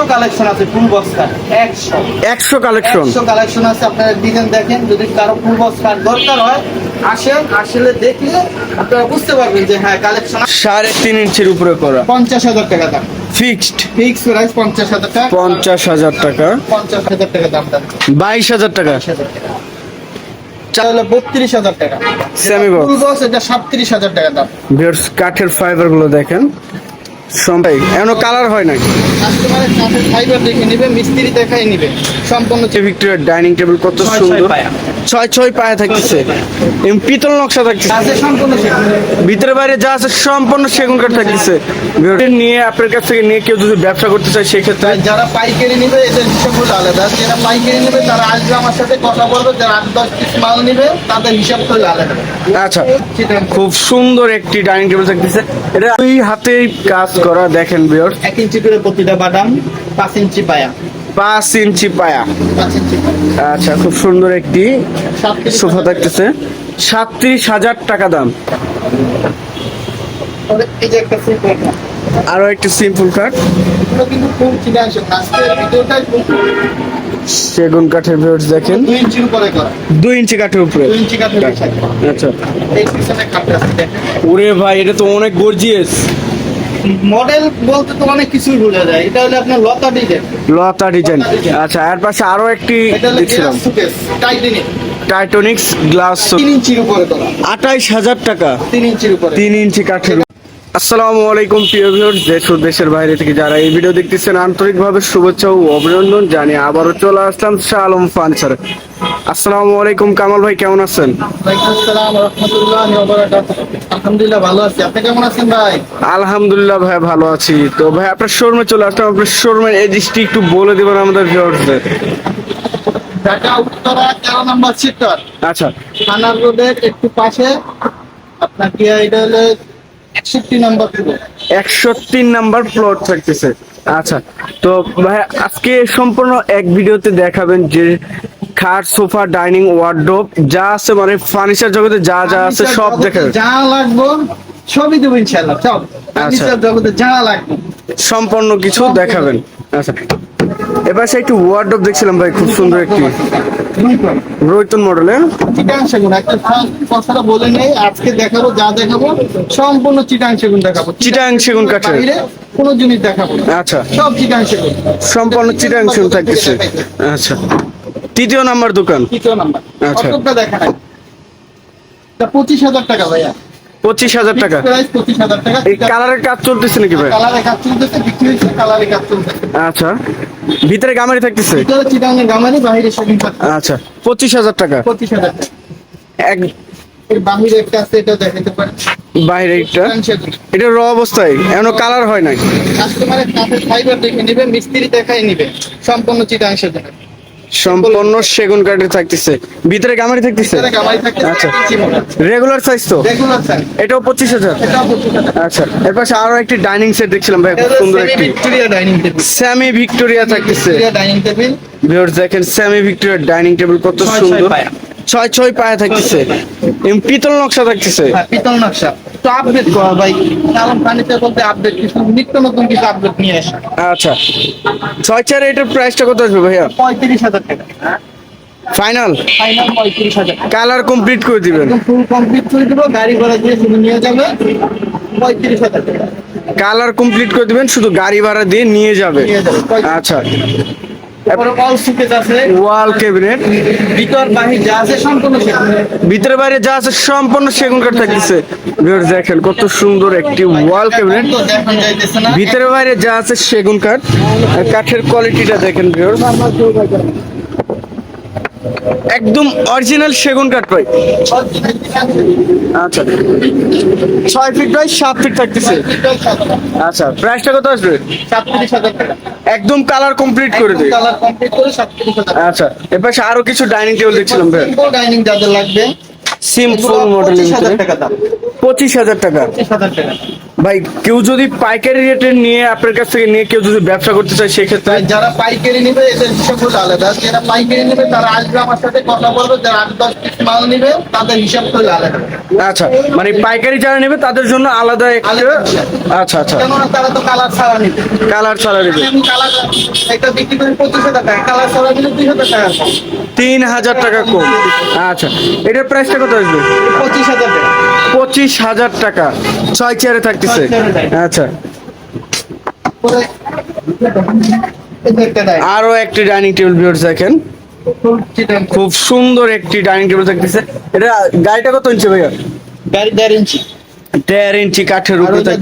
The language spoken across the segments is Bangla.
একশো কালেকশন আছে ফুল বক্স একশো। একশো কালেকশন একশো কালেকশন আছে আপনারা ডিজাইন দেখেন যদি কারও ফুল বক্স দরকার হয় আসেন আসলে দেখলে আপনারা বুঝতে পারবেন যে হ্যাঁ কালেকশন সাড়ে তিন ইঞ্চির উপরে করা। পঞ্চাশ হাজার টাকা দাম। ফিক্সড ফিক্স প্রাইস পঞ্চাশ হাজার টাকা। পঞ্চাশ হাজার টাকা। পঞ্চাশ হাজার টাকা দাম দাম। বাইশ হাজার টাকা। তাহলে বত্রিশ হাজার টাকা। Semi বক্স এটা সাতত্রিশ হাজার টাকা দাম। কাঠের ফাইবারগুলো দেখেন। সবাই এমন কালার হয় নাকি কাস্টমারের কাঠের ফাইবার দেখে নিবে মিস্ত্রি দেখাই নিবে সম্পূর্ণ ভিক্টোরিয়ার ডাইনিং টেবিল কত সুন্দর। পায়া। ছয় ছয় পায়া থাকতেছে। এবং পিতল নকশা থাকতেছে। ভিতরে বাইরে যা আছে সম্পূর্ণ সেগুন কাঠ থাকতেছে। নিয়ে আপনার কাছ থেকে নিয়ে কেউ যদি ব্যবসা করতে চায় সেক্ষেত্রে যারা পাইকারি নিবে এদের আলাদা। যারা পাইকারি নিবে তারা আসবে আমার সাথে কথা বলবে। যারা আট দশ পিস মাল নিবে তাদের হিসাব আলাদা। আচ্ছা খুব সুন্দর একটি ডাইনিং টেবিল থাকতেছে। এটা দুই হাতে কাজ করা দেখেন ভিউয়ার্স এক ইঞ্চি করে প্রতিটা বাদাম পাঁচ ইঞ্চি পায়া। পাঁচ ইঞ্চি পায়া। আচ্ছা খুব সুন্দর একটি সোফা থাকতেছে। সাতত্রিশ হাজার টাকা দাম। আরও একটি সিম্পল কাঠ সেগুন কাঠের ভিউয়ার্স দেখেন। দুই ইঞ্চি কাঠের উপরে। আচ্ছা। ওরে ভাই এটা তো অনেক গর্জিয়াস মডেল বলতে তো অনেক কিছুই ভুলে যায়। এটা হলো আপনার লতা ডিজাইন লতা ডিজাইন আচ্ছা এর পাশে আরও একটি দেখছিলাম। গ্লাস টাইটনিক্স গ্লাস তিন ইঞ্চির উপরে করা। আঠাইশ হাজার টাকা। তিন ইঞ্চির উপরে। তিন ইঞ্চি কাঠের আসসালামু আলাইকুম প্রিয় ভিউয়ার্স। দেশ ও দেশের বাইরে থেকে যারা এই ভিডিও দেখতেছেন আন্তরিকভাবে শুভেচ্ছা ও অভিনন্দন জানিয়ে আবারও চলে আসলাম শাহ আলম ফার্নিচার আসসালামু আলাইকুম কামাল ভাই কেমন আছেন? আলহামদুলিল্লাহ ভালো আছি। আপনি কেমন আছেন ভাই? আলহামদুলিল্লাহ ভাই ভালো আছি। তো ভাই আপনার শোরুমে চলে আসলাম। আপনার শোরুমের এডিসটি একটু বলে দিবেন আমাদের ভিউয়ার্সদের ঢাকা উত্তরা তেরো নম্বর সেক্টর আচ্ছা। থানার রোডের একটু পাশে। আপনার কি এটা হলো একষট্টি নাম্বার প্লট থাকতেছে। আচ্ছা তো ভাই আজকে সম্পূর্ণ এক ভিডিওতে দেখাবেন যে খাট সোফা ডাইনিং ওয়ার্ডরোব যা আছে মানে ফার্নিচার জগতে যা যা আছে সব দেখাবেন। যা লাগবে সবই দেবো ইনশাল্লাহ সব ফার্নিচার জগতে যা লাগবে। সম্পূর্ণ কিছু দেখাবেন। আচ্ছা এবার সে একটু ওয়ার্ডরোব দেখছিলাম ভাই খুব সুন্দর একটি। রৈতন মডেলে চিটাং সেগুন একটা কথাটা বলে নেই আজকে দেখাবো যা দেখাবো সম্পূর্ণ চিটাং সেগুন দেখাবো। চিটাং সেগুন কাঠের। কোনো জিনিস দেখাবো। আচ্ছা। সব চিটাং সেগুন। সম্পূর্ণ চিটাং সেগুন থাকতেছে। আচ্ছা। তৃতীয় নাম্বার দোকান। তৃতীয় নাম্বার। আচ্ছা। দেখা নাই পঁচিশ হাজার টাকা ভাইয়া। পঁচিশ হাজার টাকা। এই কালারের কাজ চলতেছে নাকি ভাই? কালারে কাজ চলতেছে বিক্রি হয়েছে কালারে কাজ চলতেছে। আচ্ছা। ভিতরে গামারি থাকতেছে? ভিতরে চিটাঙ্গের গামারি বাইরে সেগুন আচ্ছা পঁচিশ হাজার টাকা। পঁচিশ হাজার টাকা। এক এর বাহিরে একটা আছে এটা দেখাতে পারে বাইরে একটা? এটা র অবস্থায় এখনও কালার হয় নাই। কাস্টমারের কাঠের ফাইবার দেখে নিবে মিস্ত্রি দেখাই নিবে সম্পূর্ণ চিটাং সেগুন সম্পূর্ণ সেগুন কাঠের থাকতেছে। ভিতরে গামারি থাকতেছে? আচ্ছা। রেগুলার সাইজ তো? এটাও পঁচিশ হাজার? আচ্ছা এর পাশে আরও একটি ডাইনিং সেট দেখছিলাম ভাই সুন্দর একটি। স্যামি ভিক্টোরিয়া থাকতেছে। ভিক্টোরিয়া ভিউয়ার্স দেখেন স্যামি ভিক্টোরিয়ার ডাইনিং টেবিল কত সুন্দর। ছয় ছয় পায়া থাকতেছে। পিতল নকশা থাকতেছে। হ্যাঁ পিতল নকশা। তো আপডেট করা ভাই। আলম ফার্নিচার বলতে আপডেট কিছু নিত্য নতুন কিছু আপডেট নিয়ে আসে আচ্ছা। ছয় চার এটার প্রাইসটা কত আসবে ভাইয়া? পঁয়ত্রিশ হাজার টাকা। ফাইনাল ফাইনাল পঁয়ত্রিশ হাজার কালার কমপ্লিট করে দিবেন। ফুল কমপ্লিট করে দেবো গাড়ি ঘোড়া দিয়ে শুধু নিয়ে যাবে। পঁয়ত্রিশ হাজার টাকা। কালার কমপ্লিট করে দিবেন শুধু গাড়ি ভাড়া দিয়ে নিয়ে যাবে। আচ্ছা। ওয়াল ক্যাবিনেট ভিতর বাহির যা আছে সম্পূর্ণ ভিতরে বাইরে যা আছে সম্পূর্ণ সেগুন কাঠ থাকতেছে। দেখেন কত সুন্দর একটি ওয়াল ক্যাবিনেট ভিতরে বাইরে যা আছে সেগুন কাঠ। আর কাঠের কোয়ালিটিটা দেখেন ভিউয়ার্স একদম অরিজিনাল সেগুন কাঠ ভাই। আচ্ছা। ছয় ফিট বাই সাত ফিট থাকতেছে। আচ্ছা প্রাইসটা কত আসবে? একদম কালার কমপ্লিট করে দিই। আচ্ছা কমপ্লিট করে হাজার টাকা। এবার আরও কিছু ডাইনিং টেবিল দেখছিলাম ভাই। ডাইনিং যাদের লাগবে সিম্পল মডেলের পঁচিশ হাজার ভিতরে। টাকা পঁচিশ হাজার ভাই কেউ যদি পাইকারি রেটে নিয়ে আপনার কাছ থেকে নিয়ে কেউ যদি ব্যবসা করতে চায় সেক্ষেত্রে যারা পাইকারি নিবে এদের হিসাব হলো আলাদা। যারা পাইকারি নিবে তারা আসবে আমার সাথে কথা বলবে। যারা আট দশ পিস মাল নিবে তাদের হিসাব হলো আলাদা। আচ্ছা মানে পাইকারি যারা নেবে তাদের জন্য আলাদা একটা আচ্ছা আচ্ছা। তারা তো কালার ছাড়া নিবে। কালার ছাড়া নেবে। কালার একটা বিক্রি টাকা কালার ছাড়া দিলে টাকা। তিন হাজার টাকা কম। আচ্ছা এটার প্রাইসটা কত আসবে? পঁচিশ হাজার টাকা। পঁচিশ হাজার টাকা ছয় চেয়ারে থাকতেছে। আচ্ছা। আরও একটি ডাইনিং টেবিল ভিউয়ার্স দেখেন। খুব সুন্দর। একটি ডাইনিং টেবিল থাকতেছে। এটা গাড়িটা কত ইঞ্চি ভাইয়া? গাড়ি দেড় ইঞ্চি। দেড় ইঞ্চি কাঠের উপরে ওইটা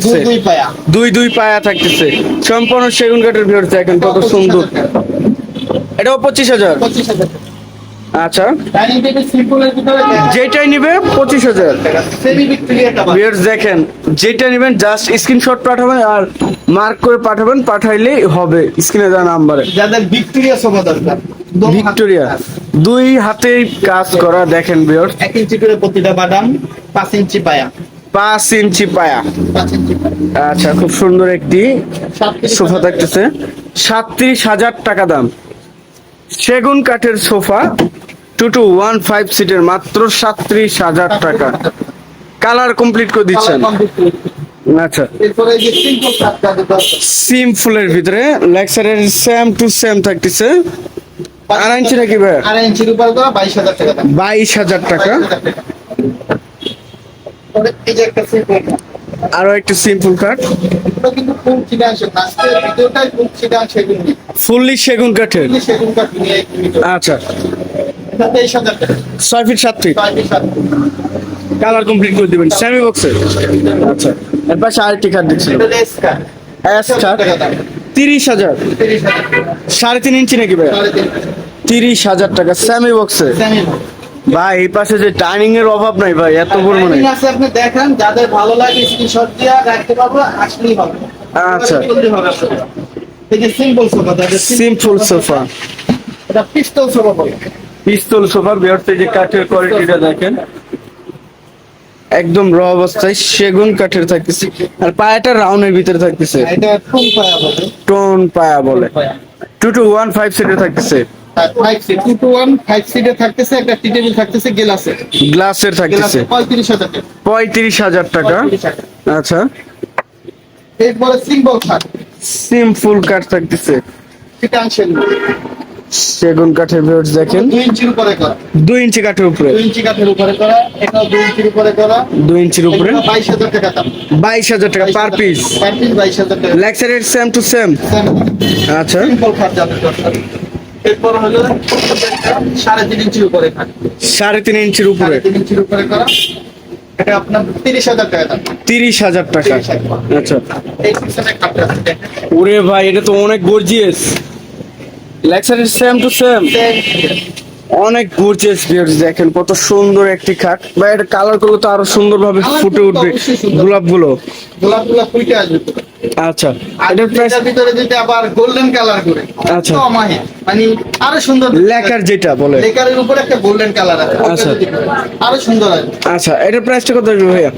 দুই দুই পায়া। থাকতেছে। সম্পূর্ণ সেগুন কাঠের ভিউয়ার্স দেখেন কত সুন্দর। এটাও পঁচিশ হাজার? আচ্ছা। ভিতরে যেটাই নিবে পঁচিশ হাজার। দেখেন যেটা নেবেন জাস্ট স্ক্রিনশট পাঠাবেন আর মার্ক করে পাঠাবেন পাঠাইলেই হবে। স্ক্রিনে দেওয়া নাম্বারে যাদের ভিক্টোরিয়া ভিক্টোরিয়া দুই হাতে কাজ করা দেখেন ভিউয়ার্স এক ইঞ্চি করে প্রতিটা বাদাম পাঁচ ইঞ্চি পায়া। পাঁচ ইঞ্চি পায়া। আচ্ছা খুব সুন্দর একটি সোফা থাকতেছে। সাতত্রিশ হাজার টাকা দাম। সেগুন কাঠের sofa two two one five সিটের মাত্র সাতত্রিশ হাজার টাকা। কালার কমপ্লিট করে দিচ্ছেন। আচ্ছা। সিম ফুলের ভিতরে লেক্সারের সেম টু সেম থাকতেছে। আড়াই ইঞ্চি নাকি ভাই? আড়াই ইঞ্চির উপর করা বাইশ হাজার টাকা বাইশ হাজার টাকা। 22,000 টাকা। পরে এই যে একটা সিম্পল আরও একটু সিম্পল কাঠ কিন্তু ফুল সেগুন ফুললি সেগুন কাঠের? সেগুন কাঠ আচ্ছা। ছয় ফিট সাত ফিট কালার কমপ্লিট করে দিবেন। সেমি বক্সে আচ্ছা। এর পাশে আরেকটি কাঠ দিচ্ছিল তিরিশ হাজার। সাড়ে তিন ইঞ্চি নাকি ভাই তিরিশ হাজার টাকা সেমি বক্সে ভাই এই পাশে যে ডাইনিং এর অভাব নাই ভাই এত পরিমাণে। Timing আছে আপনি দেখেন যাদের ভালো লাগে স্ক্রিনশট দিয়ে রাখতে পারব আসলেই হবে। আচ্ছা। এই যে সিম্পল সোফা যাদের সিম্পল সোফা এটা পিস্তল সোফা বলে। পিস্তল বিয়ারতে যে কাঠের কোয়ালিটিটা দেখেন। একদম র অবস্থায় সেগুন কাঠের থাকতেছে। আর পায়াটা রাউন্ডের ভিতরে থাকতেছে। এটা টুম পায়া বলে? টোন পায়া বলে। টু টু ওয়ান ফাইভ সিটে থাকতেছে। Five seat two two one five সিটে থাকতেছে একটা টি টেবিল থাকতেছে গেলাসে গ্লাসের থাকতেছে। পঁয়ত্রিশ হাজার টাকা। পঁয়ত্রিশ হাজার টাকা। আচ্ছা। এরপরে সিম্বল খাট সিম্পল কাঠ থাকতেছে। চিটাংশের সেগুন কাঠের ভিউয়ার্স দেখেন। দুই ইঞ্চির উপরে করা। দুই ইঞ্চি কাঠের উপরে। দুই ইঞ্চি কাঠের উপরে করা। এটাও দুই ইঞ্চির উপরে করা। দুই ইঞ্চির উপরে। বাইশ হাজার টাকা দাম। বাইশ হাজার টাকা পার পিস পার পিস বাইশ হাজার টাকা। লেক্সারের সেম টু সেম আচ্ছা। সিম্পল খাট দরকার। এরপর হলো সাড়ে তিন ইঞ্চির উপরে খাট। সাড়ে তিন ইঞ্চির উপরে। তিন ইঞ্চির উপরে করা। এটা আপনার তিরিশ হাজার টাকা তিরিশ হাজার টাকা। আচ্ছা। ওরে ভাই এটা তো অনেক গর্জিয়াস সেম টু সেম অনেক গর্জিয়াস ভিউয়ার্স দেখেন কত সুন্দর একটি খাট। বা এটা কালার করলে তো আরও সুন্দরভাবে Colour ফুটে উঠবে সুন্দর। গোলাপগুলো। গোলাপ গোলাপ ফুটে আসবে। আচ্ছা। এটার প্রাইস ভিতরে যদি আবার গোল্ডেন কালার করে। আচ্ছা। তো মানে আরও সুন্দর লেকার যেটা বলে। লেকারের উপরে একটা গোল্ডেন কালার আছে। আচ্ছা। আরও সুন্দর আসবে আচ্ছা এটার প্রাইসটা কত আসবে ভাইয়া?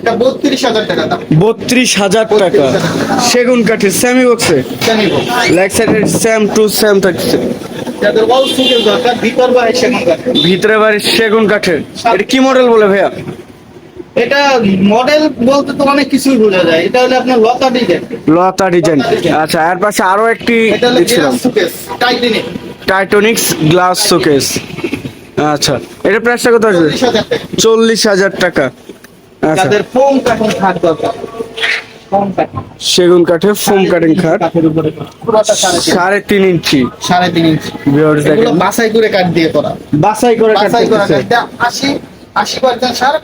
এটা বত্রিশ হাজার টাকা দাম। বত্রিশ হাজার টাকা। 32,000 টাকা। সেগুন কাঠের সেমি বক্সে জানিব লেক্সারের সেম টু সেম থাকছে ভিতর বা সেখান ভিতরে বাড়ির সেগুন কাঠের। এটা কি মডেল বলে ভাইয়া? এটা মডেল বলতে তো অনেক কিছুই বোঝা যায়। এটা হলো আপনার লতা ডিজাইন লতা ডিজাইন আচ্ছা এর পাশে আরও একটি দেখছিলাম। টাইটেনিক টাইটনিক্স গ্লাস শোকেস আচ্ছা এটা প্রাইসটা কত আসবে? চল্লিশ হাজার। টাকা। আচ্ছা। ফোম কাটিং খাট দরকার। সেগুন কাঠের ফোম কাটিং খাট। সাড়ে তিন ইঞ্চি সাড়ে তিন ইঞ্চি বাছাই করে কাঠ দিয়ে করা। বাছাই করে কাটতেছে কাঠটা আশি আশি পার্সেন্ট সার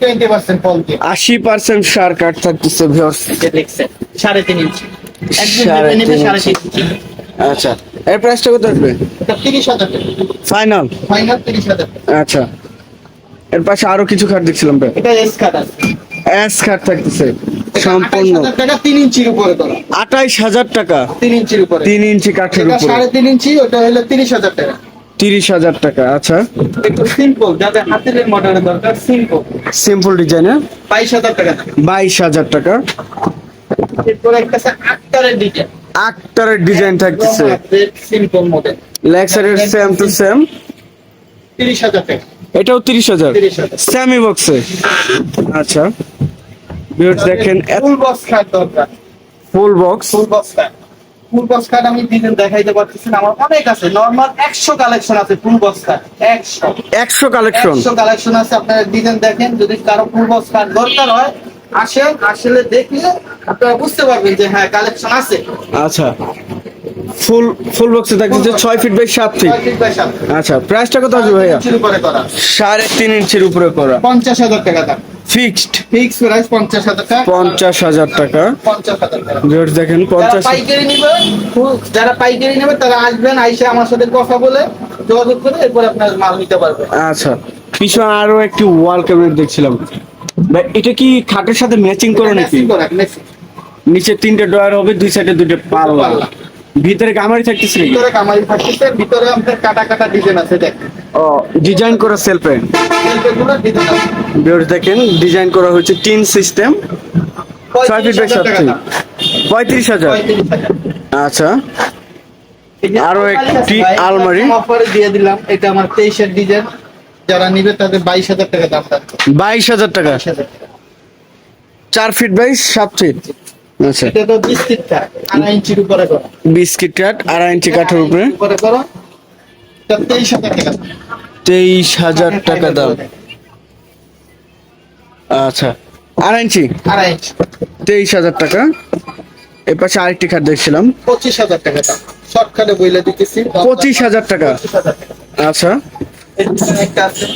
টোয়েন্টি পার্সেন্ট ফল দিয়ে আশি পার্সেন্ট সার কাঠ থাকতেছে ভিউয়ার্স দেখছেন সাড়ে তিন ইঞ্চি। একজন সাড়ে যেটা নেবে তিন সাড়ে ইঞ্চি। তিন ইঞ্চি। আচ্ছা এর প্রাইসটা কত আসবে? তিরিশ হাজার ফাইনাল ফাইনাল তিরিশ হাজার আচ্ছা এর পাশে আরও কিছু খাট দেখছিলাম ভাই। এটা এস কাঠ আছে। অ্যাশ খাট থাকতেছে সম্পূর্ণ। 28,000 টাকা তিন ইঞ্চির উপরে করা। আঠাইশ হাজার টাকা। তিন ইঞ্চির উপরে। তিন ইঞ্চি কাঠের উপরে। সাড়ে তিন ইঞ্চি ওটা হলো তিরিশ হাজার টাকা। তিরিশ হাজার টাকা আচ্ছা। একটু সিম্পল যাদের হাতের মডেলের দরকার সিম্পল সিম্পল ডিজাইনের বাইশ হাজার টাকা। বাইশ হাজার টাকা। এরপরে একটা আক্তারের ডিজাইন আক্তারের ডিজাইন থাকতেছে। সিম্পল মডেল লেক্সারের সেম টু সেম তিরিশ হাজার টাকা। এটাও তিরিশ হাজার? স্যামি বক্সে আচ্ছা। দেখেন ফুল বক্স খাট দরকার। ফুল বক্স ফুল বক্স খাট ফুল বক্স খাট আমি দেখাইতে পারতেছি না, আমার অনেক আছে। নর্মাল একশো কালেকশন আছে ফুল বক্স খাট একশো। একশো কালেকশন একশো কালেকশন আছে আপনারা দেখেন যদি কারও ফুল বক্স খাট দরকার হয় আসেন আসলে দেখলে আপনারা বুঝতে পারবেন যে হ্যাঁ কালেকশন আছে। আচ্ছা। ফুল ফুল বক্সে থাকছে ছয় ফিট বাই সাত ফিট ছয় ফিট বাই সাত ফিট। আচ্ছা প্রাইসটা কত আসবে ভাইয়া? করা। সাড়ে তিন ইঞ্চির উপরে করা। পঞ্চাশ হাজার টাকা দাম। ফিক্সড ফিক্স প্রাইস পঞ্চাশ হাজার টাকা। পঞ্চাশ হাজার টাকা। পঞ্চাশ হাজার টাকা। ভিউয়ার্স দেখেন যারা পঞ্চাশ পাইকারি নিবে ফুল- যারা পাইকারি নেবে তারা আসবেন আইসে আমার সাথে কথা বলে যোগাযোগ করে এরপর আপনার মাল নিতে পারবেন আচ্ছা পিছনে আরও একটি ওয়াল ক্যাবিনেট দেখছিলাম। ভাই এটা কি খাটের সাথে ম্যাচিং করে নাকি? নিচে তিনটে ড্রয়ার হবে দুই সাইডে দুটো পাল্লা। ভিতরে কামারি থাকতেছে ভিতরে কামারি থাকতেছে ভিতরে আমাদের কাটা কাটা ডিজাইন আছে দেখ। ও ডিজাইন করা সেলফে ভিউয়ার্স দেখেন ডিজাইন করা হয়েছে টিন সিস্টেম ছয় ফিট বাই সাত ফিট পঁয়ত্রিশ হাজার? আচ্ছা। আরও একটি আলমারি। অফারে দিয়ে দিলাম এটা আমার তেইশের ডিজাইন যারা নিবে তাদের বাইশ হাজার টাকা দাম থাকবে। বাইশ হাজার টাকা। চার ফিট বাই সাত ফিট এটা তো বিস্কিটটা আড়াই ইঞ্চির উপরে করা। বিস্কিট কাঠ আড়াই ইঞ্চি কাঠের উপরে। উপরে করো। তেইশ হাজার টাকা তেইশ হাজার টাকা দাম। আচ্ছা আড়াই ইঞ্চি? আড়াই ইঞ্চি। তেইশ হাজার টাকা। এর পাশে আরেকটি খাট দেখছিলাম। পঁচিশ হাজার টাকা দাম। শর্টকাটে বইলে দিতেছি। পঁচিশ হাজার টাকা। পঁচিশ হাজার টাকা। আচ্ছা। একটা আছে।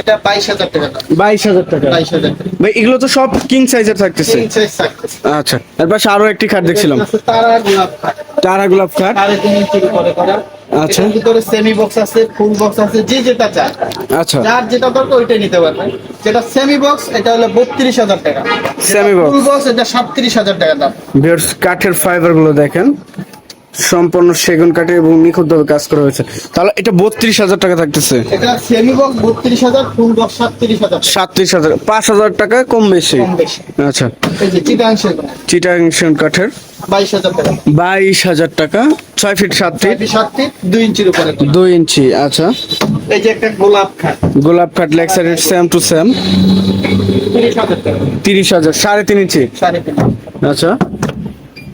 এটা বাইশ হাজার টাকা দাম। বাইশ হাজার টাকা। বাইশ হাজার টাকা। ভাই এগুলো তো সব কিং সাইজের থাকতেছে। তিন size থাকতেছে। আচ্ছা এর পাশে আরও একটি খাট দেখছিলাম। তারা গোলাপ খাট তারা গোলাপ খাট সাড়ে তিন ইঞ্চির করা আচ্ছা। ভিতরে সেমি বক্স আছে ফুল বক্স আছে যে যেটা চায়। আচ্ছা। যার যেটা দরকার ওইটাই নিতে পারবে। যেটা সেমি বক্স এটা হলো বত্রিশ হাজার টাকা। Semi box। ফুল বক্স এটা সাতত্রিশ হাজার টাকা দাম। ভিউয়ার্স কাঠের ফাইবারগুলো দেখেন। সম্পূর্ণ সেগুন কাঠে এবং নিখুঁতভাবে কাজ করা হয়েছে। তাহলে এটা বত্রিশ হাজার টাকা থাকতেছে। এটা সেমি বক্স বত্রিশ হাজার ফুল বক্স সাতত্রিশ হাজার সাতত্রিশ হাজার পাঁচ হাজার টাকা কম বেশি। আচ্ছা। চিটাং সেগুন কাঠের। বাইশ হাজার টাকা। ছয় ফিট সাত ফিট। সাত ফিট দুই ইঞ্চির উপরে। দুই ইঞ্চি আচ্ছা। এই যে একটা গোলাপ খাট গোলাপ কাঠ লেগ সেম টু সেম। তিরিশ হাজার সাড়ে তিন ইঞ্চি। আচ্ছা।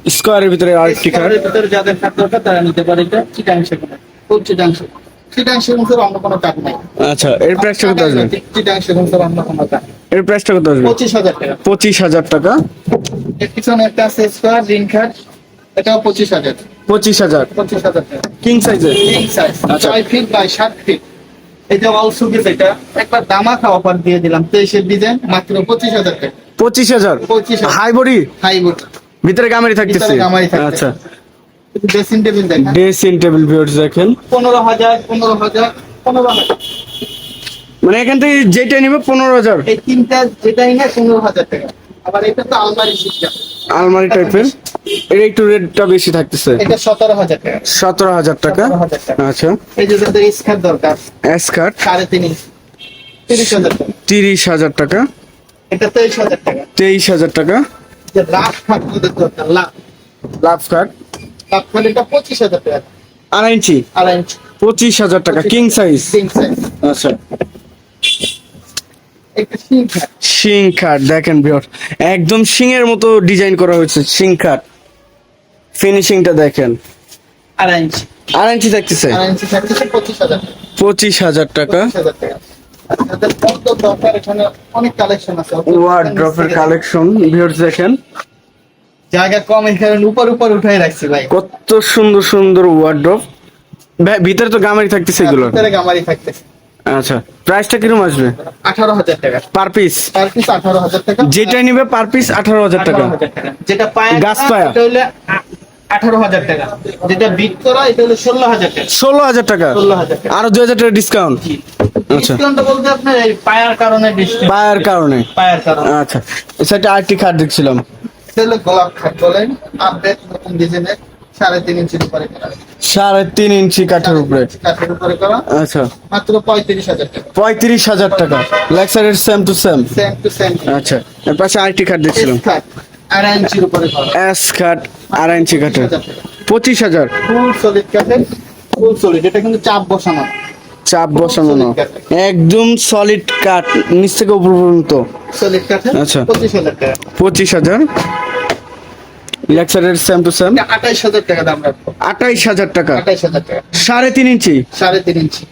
স্কোয়ারের ভিতরে আর খাট স্কোয়ারের ভিতরে যাদের খাট দরকার তারা নিতে পারে এটা চিটাংশের ফুল চিটাংশ। চিটাংশের মধ্যে অন্য কোনো কাঠ নাই। আচ্ছা এর প্রাইসটা কত আসবে? চিটাংশের মধ্যে অন্য কোনো কাঠ এর প্রাইসটা কত আসবে? পঁচিশ হাজার টাকা। পঁচিশ হাজার টাকা। এর পিছনে একটা আছে স্কোয়ার রিং খাট এটাও পঁচিশ হাজার। পঁচিশ হাজার। পঁচিশ হাজার টাকা। কিং সাইজের কিং সাইজ আচ্ছা। ছয় ফিট বাই সাত ফিট এটা অল সুবিধা এটা একবার দামাখা অফার দিয়ে দিলাম। তেইশের ডিজাইন মাত্র পঁচিশ হাজার টাকা। পঁচিশ হাজার। পঁচিশ হাজার। হাই বডি হাই বুট ভিতরে গামারি থাকতেছে। আচ্ছা। ড্রেসিং টেবিল দেখেন। ড্রেসিং টেবিল ভিউয়ার্স দেখেন। পনেরো হাজার পনেরো হাজার পনেরো হাজার। মানে এখান থেকে যেটা নিবে পনেরো হাজার। এই তিনটা যেটাই না পনেরো হাজার টাকা। আবার এটা তো আলমারি সিস্টেম আলমারি টাইপের। এর একটু রেটটা বেশি থাকতেছে। এটা সতেরো হাজার টাকা। সতেরো হাজার টাকা। 17,000 টাকা। আচ্ছা। এই যে যাদের স্কার দরকার ইঞ্চ। তিরিশ হাজার টাকা। তিরিশ হাজার টাকা। এটা তেইশ হাজার টাকা। তেইশ হাজার টাকা। যে লাখ থাকবে দরকার লাখ লাভ কাট লাখ এটা পঁচিশ হাজার টাকা। আড়াই ইঞ্চি? আড়াই ইঞ্চ। পঁচিশ হাজার টাকা কিং সাইজ তিন সাইজ আচ্ছা। খাট দেখেন ভিউয়ার একদম শিং এর মতো ডিজাইন করা হয়েছে শিং কাঠ ফিনিশিংটা দেখেন। আড়াই ইঞ্চি। আড়াই ইঞ্চি থাকতেছে? পঁচিশ হাজার টাকা। যাদের কত দরকার এখানে অনেক কালেকশন আছে। ওয়ার্ড্রপের কালেকশন ভিউয়ার্স দেখেন। জায়গা কম এখানে উপর উপর উঠাই রাখছি ভাই। কত সুন্দর সুন্দর ওয়ার্ড্রপ ভিতরে তো গামারি থাকতেছে এগুলো ভিতরে গামারি থাকতেছে আচ্ছা প্রাইসটা কীরকম আসবে? আঠারো হাজার টাকা। পার পিস পার পিস আঠারো হাজার টাকা। যেটা নিবে পার পিস আঠারো হাজার টাকা। যেটা পায়া গাছ পায়া। এটা হলে আঠারো হাজার টাকা। যেটা বিট করা এটা হলো ষোলো হাজার টাকা। ষোলো হাজার টাকা? ষোলো হাজার টাকা। আরও দুই হাজার টাকা ডিসকাউন্ট আচ্ছা। বলতে আপনার এই পায়ার কারণে ডিসকাউন্ট কারণে? পায়ার কারণে। আচ্ছা। সেটা আরেকটি খাট দেখছিলাম। এটা গোলাপ খাট বলেন। আপডেট নতুন ডিজাইনের সাড়ে তিন ইঞ্চির উপরে সাড়ে তিন ইঞ্চি কাঠের উপরে। কাঠের উপরে করা। আচ্ছা। মাত্র পঁয়ত্রিশ হাজার টাকা। পঁয়ত্রিশ হাজার টাকা। Leg same to same same to same আচ্ছা। পাশে আরেকটি খাট দেখছিলাম। খাট আড়াই ইঞ্চির উপরে করা এস আড়াই ইঞ্চি কাঠের হাজার টাকা পঁচিশ হাজার। ফুল সলিড কাঠের ফুল সলিড এটা কিন্তু চাপ বসানো। চাপ বসানো না। একদম সলিড কাট নিচ থেকে উপর পর্যন্ত। সলিড কাঠে আচ্ছা। পঁচিশ হাজার টাকা। পঁচিশ হাজার। লেক্সারের সেম টু সেম আঠাইশ হাজার টাকা দাম রাখব। আঠাইশ হাজার টাকা। আঠাইশ হাজার টাকা। সাড়ে তিন ইঞ্চি। সাড়ে তিন ইঞ্চি।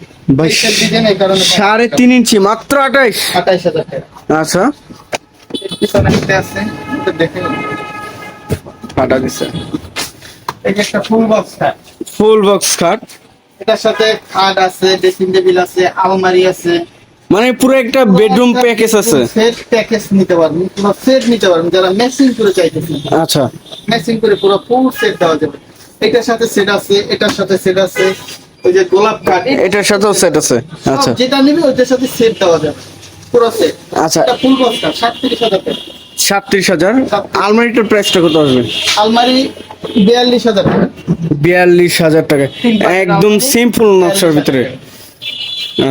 সাড়ে তিন ইঞ্চি মাত্র আঠাইশ। আঠাইশ হাজার টাকা। আচ্ছা। পিছনে আছে। এটা দেখে ফাটা দিছে। একটা ফুল বক্স খাট ফুল বক্স খাট এটার সাথে খাট আছে ড্রেসিং টেবিল আছে আলমারি আছে। মানে পুরো একটা বেডরুম প্যাকেজ আছে। সেট প্যাকেজ নিতে পারবেন পুরো সেট নিতে পারবেন যারা ম্যাচিং করে চাইতেছেন আচ্ছা। ম্যাচিং করে পুরো ফুল সেট দেওয়া যাবে। এটার সাথে সেট আছে এটার সাথে সেট আছে ওই যে গোলাপ কাঠ এটার সাথেও সেট আছে। আচ্ছা। যেটা নিবে ওইটার সাথে সেট দেওয়া যাবে। পুরো সেট আচ্ছা। এটা ফুল বক্স কাঠ সাতত্রিশ হাজার টাকা। সাতত্রিশ হাজার। আলমারিটার প্রাইসটা কত আসবে? আলমারি বিয়াল্লিশ হাজার টাকা। বিয়াল্লিশ হাজার টাকা। একদম সিম্পল নকশার ভিতরে।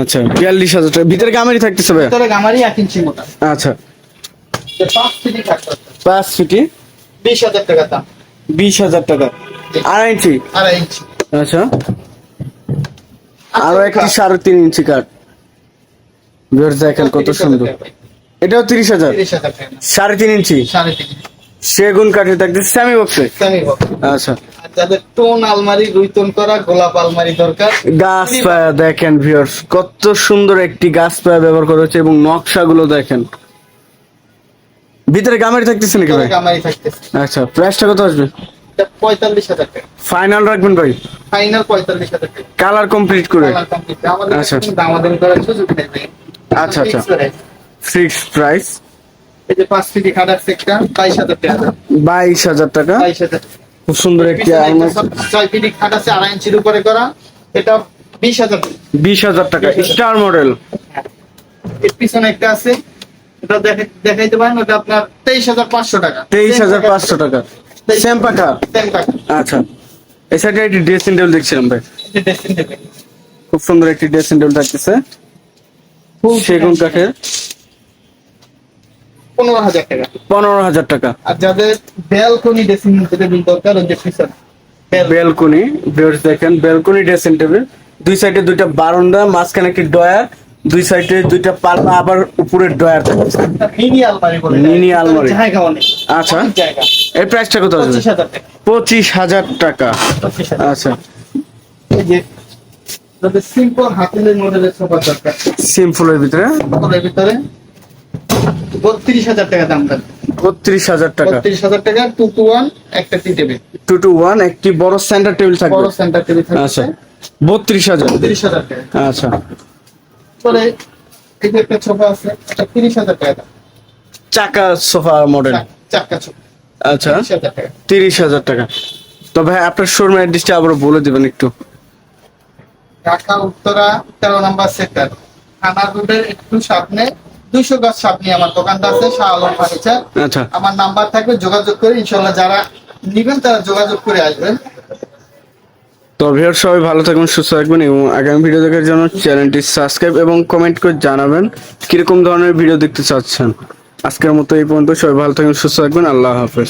আচ্ছা বিয়াল্লিশ হাজার টাকা। ভিতরে গামারি থাকতেছে ভাই ভিতরে গামারি এক ইঞ্চি মোটা। আচ্ছা। পাঁচ ফিটি পাঁচ ফিটি? বিশ হাজার টাকা দাম। বিশ হাজার টাকা। আড়াই ইঞ্চি? আড়াই ইঞ্চি। আচ্ছা। আরও একটি সাড়ে তিন ইঞ্চি কাঠ। দেখেন কত সুন্দর। এটাও তিরিশ হাজার? সাড়ে তিন ইঞ্চি? সেগুন কাঠে থাকতেছে স্যামি বক্সে আচ্ছা। যাদের টোন আলমারি দুই টোন করা গোলাপ আলমারি দরকার গাছ পায়া দেখেন ভিউয়ার্স কত সুন্দর একটি গাছ পায়া ব্যবহার করা হচ্ছে এবং নকশাগুলো দেখেন। ভিতরে গামারি থাকতেছে নাকি ভাই? গামারি থাকতেছে। আচ্ছা প্রাইসটা কত আসবে? পঁয়তাল্লিশ হাজার টাকা। ফাইনাল রাখবেন ভাই? ফাইনাল পঁয়তাল্লিশ হাজার টাকা। কালার কমপ্লিট করে। কালার কমপ্লিট আমাদের আচ্ছা। দামাদামি করার সুযোগ নেই আচ্ছা, আচ্ছা। Fix price। ফিক্স প্রাইস এই যে পাঁচ আছে একটা বাইশ হাজার টাকা। বাইশ হাজার টাকা। বাইশ হাজার খুব সুন্দর একটি আলমারি। ছয় ফিটি খাট আছে আড়াই ইঞ্চির উপরে করা। এটা বিশ হাজার টাকা। বিশ হাজার টাকা স্টার মডেল। এর পিছনে একটা আছে এটা দেখে দেখাইতে পারেন ওটা আপনার তেইশ হাজার পাঁচশো টাকা। তেইশ হাজার পাঁচশো টাকা। সেম পাখা? Same টাকা আচ্ছা। এই সাইডে একটি ড্রেসিং টেবিল দেখছিলাম ভাই। খুব সুন্দর একটি ড্রেসিং টেবিল থাকতেছে। সেগুন কাঠের। পনেরো হাজার টাকা। পনেরো হাজার টাকা। আর যাদের ব্যালকনি ড্রেসিং টেবিল দরকার ওই যে ভিউয়ার্স দেখেন বেলকনি ড্রেসিং টেবিল। দুই সাইডে দুইটা বারান্দা মাঝখানে একটি ডয়ার দুই সাইডে দুইটা পাল্লা আবার উপরে ডয়ার মিনি আলমারি বলে Mini আলমারি। জায়গা অনেক। আচ্ছা। জায়গা। এর প্রাইসটা কত আসবে পঁচিশ হাজার টাকা। পঁচিশ হাজার টাকা। আচ্ছা। এই যে সিম্পল হাতিলের মডেলের সোফা দরকার। সিম্পলের ভিতরে। ভিতরে বত্রিশ হাজার টাকা দাম থাকবে বত্রিশ হাজার টাকা। বত্রিশ হাজার টাকা টু টু ওয়ান একটা tea table two two one একটি বড় সেন্টার টেবিল থাকবে। বড় সেন্টার টেবিল আচ্ছা বত্রিশ হাজার। তিরিশ হাজার টাকা। আচ্ছা। পরে এই যে একটা সোফা আছে এটা তিরিশ হাজার টাকা। চাকা সোফা মডেল চাক- সোফা আচ্ছা তিরিশ হাজার টাকা। তো ভাই আপনার শোরুম অ্যাড্রেসটা আবার বলে দিবেন একটু। ঢাকা উত্তরা তেরো নম্বর সেক্টর থানা রোডের একটু সামনে দুইশো গাছ সামনে আমার দোকানটা আছে শাহ আলম ফার্নিচার। আচ্ছা। আমার নাম্বার থাকবে যোগাযোগ করে ইনশাল্লাহ যারা নিবেন তারা যোগাযোগ করে আসবেন। তো ভিউয়ার সবাই ভালো থাকবেন সুস্থ থাকবেন এবং আগামী ভিডিও দেখার জন্য চ্যানেলটি সাবস্ক্রাইব এবং কমেন্ট করে জানাবেন কীরকম ধরনের ভিডিও দেখতে চাচ্ছেন। আজকের মতো এই পর্যন্ত সবাই ভালো থাকবেন সুস্থ থাকবেন আল্লাহ হাফেজ।